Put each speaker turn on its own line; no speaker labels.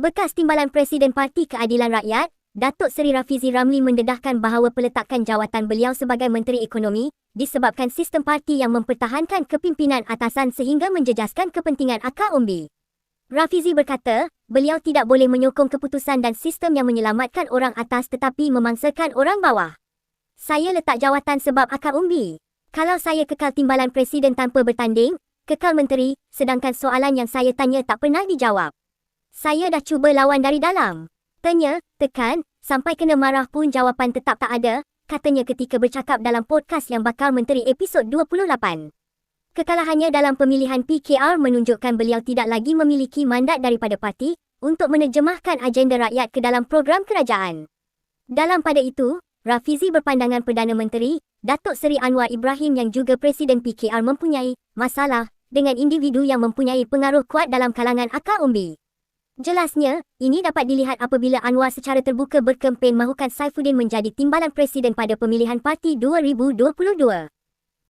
Bekas Timbalan Presiden Parti Keadilan Rakyat, Datuk Seri Rafizi Ramli mendedahkan bahawa peletakan jawatan beliau sebagai Menteri Ekonomi disebabkan sistem parti yang mempertahankan kepimpinan atasan sehingga menjejaskan kepentingan akar umbi. Rafizi berkata, beliau tidak boleh menyokong keputusan dan sistem yang menyelamatkan orang atas tetapi memangsakan orang bawah. Saya letak jawatan sebab akar umbi. Kalau saya kekal timbalan presiden tanpa bertanding, kekal menteri, sedangkan soalan yang saya tanya tak pernah dijawab. Saya dah cuba lawan dari dalam. Tanya, tekan, sampai kena marah pun jawapan tetap tak ada, katanya ketika bercakap dalam podcast yang bakal menteri episod 28. Kekalahannya dalam pemilihan PKR menunjukkan beliau tidak lagi memiliki mandat daripada parti untuk menerjemahkan agenda rakyat ke dalam program kerajaan. Dalam pada itu, Rafizi berpandangan Perdana Menteri, Datuk Seri Anwar Ibrahim yang juga Presiden PKR mempunyai masalah dengan individu yang mempunyai pengaruh kuat dalam kalangan akar umbi. Jelasnya, ini dapat dilihat apabila Anwar secara terbuka berkempen mahukan Saifuddin menjadi timbalan presiden pada pemilihan parti 2022.